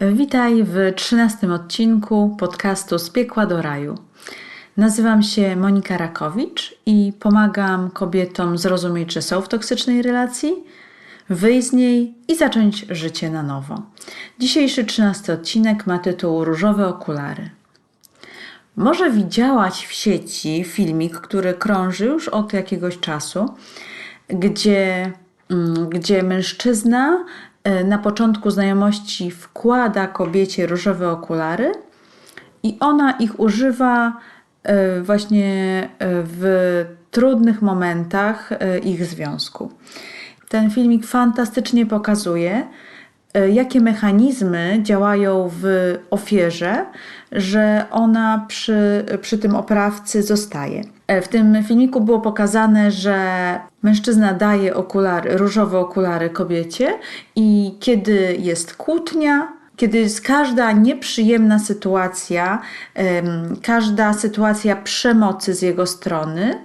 Witaj w trzynastym odcinku podcastu Z piekła do raju. Nazywam się Monika Rakowicz i pomagam kobietom zrozumieć, że są w toksycznej relacji, wyjść z niej i zacząć życie na nowo. Dzisiejszy trzynasty odcinek ma tytuł Różowe okulary. Może widziałaś w sieci filmik, który krąży już od jakiegoś czasu, gdzie, mm, gdzie mężczyzna na początku znajomości wkłada kobiecie różowe okulary i ona ich używa e, właśnie e, w trudnych momentach ich związku. Ten filmik fantastycznie pokazuje, jakie mechanizmy działają w ofierze, że ona przy, przy tym oprawcy zostaje. W tym filmiku było pokazane, że mężczyzna daje okulary, różowe okulary kobiecie i kiedy jest kłótnia, kiedy jest każda nieprzyjemna sytuacja, każda sytuacja przemocy z jego strony,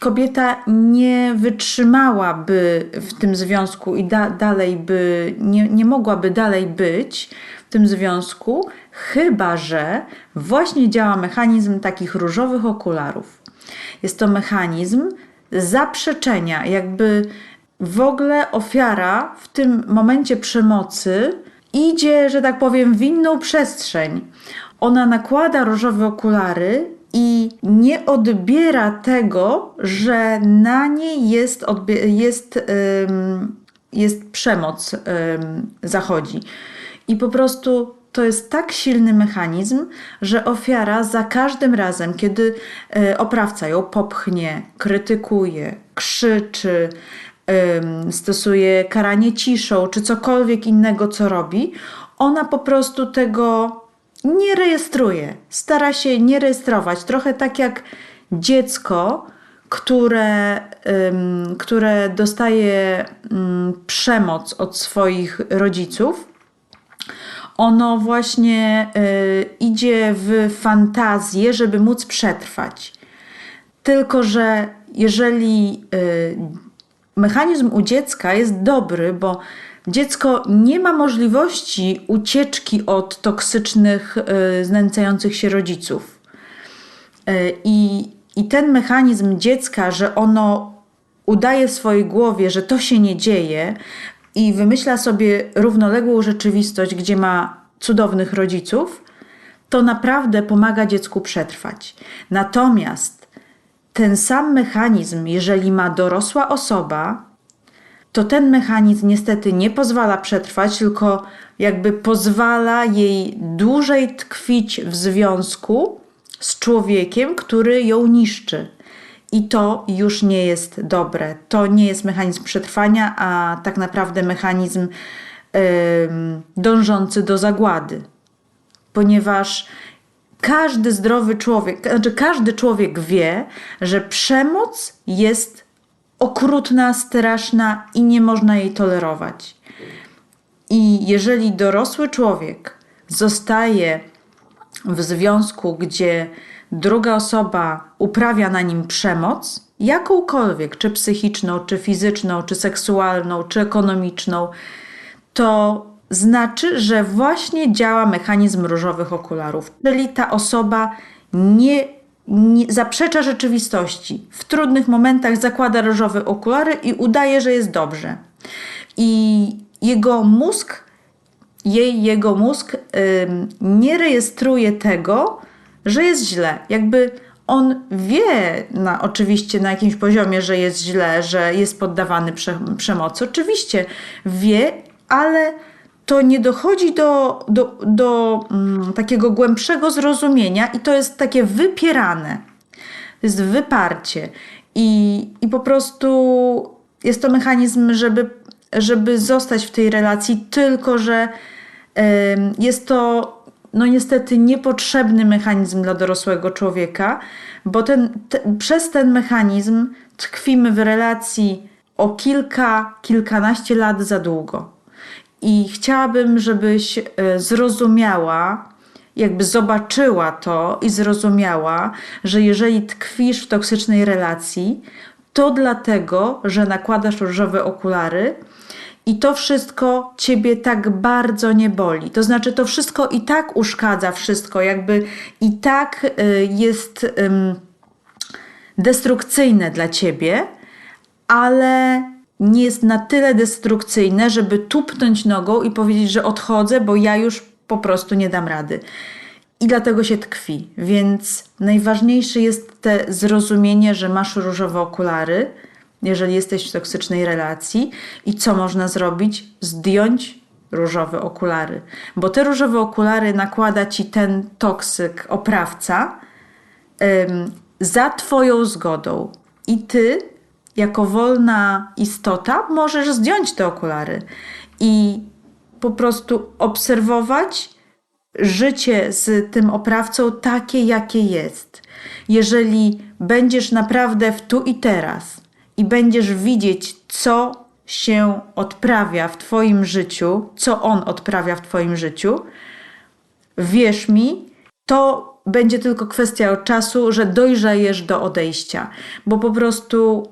kobieta nie wytrzymałaby w tym związku i da, dalej by, nie, nie mogłaby dalej być w tym związku, chyba że właśnie działa mechanizm takich różowych okularów. Jest to mechanizm zaprzeczenia, jakby w ogóle ofiara w tym momencie przemocy idzie, że tak powiem, w inną przestrzeń. Ona nakłada różowe okulary i nie odbiera tego, że na niej jest, jest, jest przemoc, zachodzi. I po prostu to jest tak silny mechanizm, że ofiara za każdym razem, kiedy e, oprawca ją popchnie, krytykuje, krzyczy, stosuje karanie ciszą czy cokolwiek innego, co robi, ona po prostu tego nie rejestruje, stara się nie rejestrować. Trochę tak jak dziecko, które, um, które dostaje um, przemoc od swoich rodziców. Ono właśnie y, idzie w fantazję, żeby móc przetrwać. Tylko, że jeżeli y, mechanizm u dziecka jest dobry, bo dziecko nie ma możliwości ucieczki od toksycznych, y, znęcających się rodziców. Y, I, I ten mechanizm dziecka, że ono udaje w swojej głowie, że to się nie dzieje i wymyśla sobie równoległą rzeczywistość, gdzie ma cudownych rodziców, to naprawdę pomaga dziecku przetrwać. Natomiast ten sam mechanizm, jeżeli ma dorosła osoba, to ten mechanizm niestety nie pozwala przetrwać, tylko jakby pozwala jej dłużej tkwić w związku z człowiekiem, który ją niszczy. I to już nie jest dobre. To nie jest mechanizm przetrwania, a tak naprawdę mechanizm yy, dążący do zagłady. Ponieważ każdy zdrowy człowiek, znaczy każdy człowiek wie, że przemoc jest okrutna, straszna i nie można jej tolerować. I jeżeli dorosły człowiek zostaje w związku, gdzie druga osoba uprawia na nim przemoc, jakąkolwiek, czy psychiczną, czy fizyczną, czy seksualną, czy ekonomiczną, to znaczy, że właśnie działa mechanizm różowych okularów, czyli ta osoba nie nie, zaprzecza rzeczywistości. W trudnych momentach zakłada różowe okulary i udaje, że jest dobrze. I jego mózg, jej, jego mózg nie rejestruje tego, że jest źle. Jakby on wie na, oczywiście na jakimś poziomie, że jest źle, że jest poddawany prze, przemocy. Oczywiście wie, ale to nie dochodzi do, do, do mm, takiego głębszego zrozumienia i to jest takie wypierane. To jest wyparcie. I, i po prostu jest to mechanizm, żeby, żeby zostać w tej relacji, tylko że y, jest to no niestety niepotrzebny mechanizm dla dorosłego człowieka, bo ten, te, przez ten mechanizm tkwimy w relacji o kilka, kilkanaście lat za długo. I chciałabym, żebyś e, zrozumiała, jakby zobaczyła to i zrozumiała, że jeżeli tkwisz w toksycznej relacji, to dlatego, że nakładasz różowe okulary i to wszystko ciebie tak bardzo nie boli. To znaczy, to wszystko i tak uszkadza wszystko, jakby i tak y, jest destrukcyjne dla ciebie, ale nie jest na tyle destrukcyjne, żeby tupnąć nogą i powiedzieć, że odchodzę, bo ja już po prostu nie dam rady. I dlatego się tkwi. Więc najważniejsze jest te zrozumienie, że masz różowe okulary, jeżeli jesteś w toksycznej relacji. I co można zrobić? Zdjąć różowe okulary. Bo te różowe okulary nakłada ci ten toksyk, oprawca, ym, za Twoją zgodą. I ty, jako wolna istota, możesz zdjąć te okulary i po prostu obserwować życie z tym oprawcą takie, jakie jest. Jeżeli będziesz naprawdę w tu i teraz i będziesz widzieć, co się odprawia w Twoim życiu, co on odprawia w Twoim życiu, wierz mi, to będzie tylko kwestia czasu, że dojrzejesz do odejścia, bo po prostu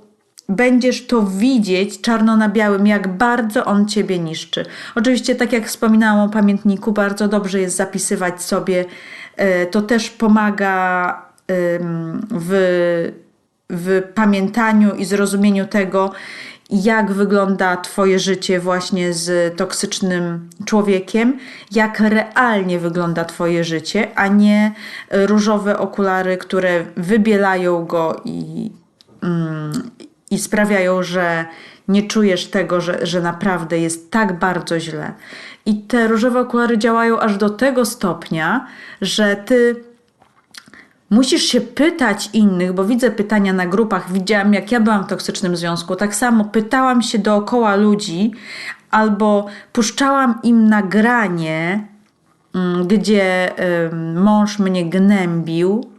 będziesz to widzieć czarno na białym, jak bardzo on ciebie niszczy. Oczywiście, tak jak wspominałam o pamiętniku, bardzo dobrze jest zapisywać sobie. E, to też pomaga w, w pamiętaniu i zrozumieniu tego, jak wygląda Twoje życie właśnie z toksycznym człowiekiem, jak realnie wygląda Twoje życie, a nie różowe okulary, które wybielają go i, mm, i sprawiają, że nie czujesz tego, że, że naprawdę jest tak bardzo źle. I te różowe okulary działają aż do tego stopnia, że ty musisz się pytać innych, bo widzę pytania na grupach, widziałam jak ja byłam w toksycznym związku, tak samo pytałam się dookoła ludzi albo puszczałam im nagranie, mm, gdzie mąż mnie gnębił,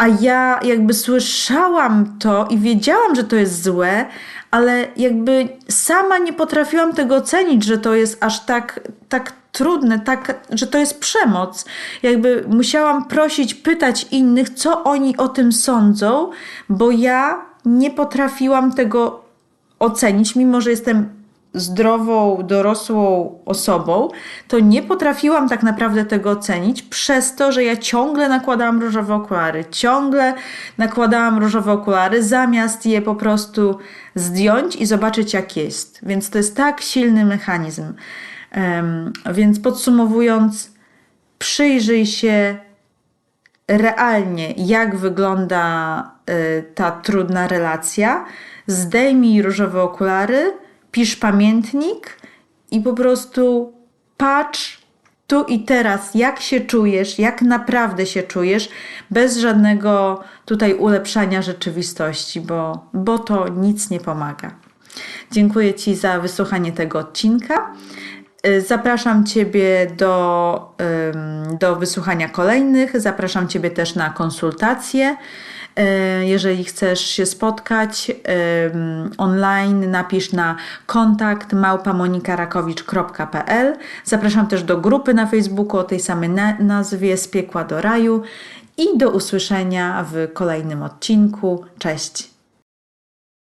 a ja jakby słyszałam to i wiedziałam, że to jest złe, ale jakby sama nie potrafiłam tego ocenić, że to jest aż tak, tak trudne, tak, że to jest przemoc. Jakby musiałam prosić, pytać innych, co oni o tym sądzą, bo ja nie potrafiłam tego ocenić, mimo że jestem zdrową, dorosłą osobą, to nie potrafiłam tak naprawdę tego ocenić przez to, że ja ciągle nakładałam różowe okulary. Ciągle nakładałam różowe okulary, zamiast je po prostu zdjąć i zobaczyć, jak jest. Więc to jest tak silny mechanizm. Um, więc podsumowując, przyjrzyj się realnie, jak wygląda y, ta trudna relacja, zdejmij różowe okulary pisz pamiętnik i po prostu patrz tu i teraz, jak się czujesz, jak naprawdę się czujesz, bez żadnego tutaj ulepszania rzeczywistości, bo, bo to nic nie pomaga. Dziękuję Ci za wysłuchanie tego odcinka. Y, zapraszam Ciebie do, do wysłuchania kolejnych. Zapraszam Ciebie też na konsultacje. E, jeżeli chcesz się spotkać online, napisz na kontakt małpamonikarakowicz.pl. Zapraszam też do grupy na Facebooku o tej samej nazwie Z piekła do raju i do usłyszenia w kolejnym odcinku. Cześć!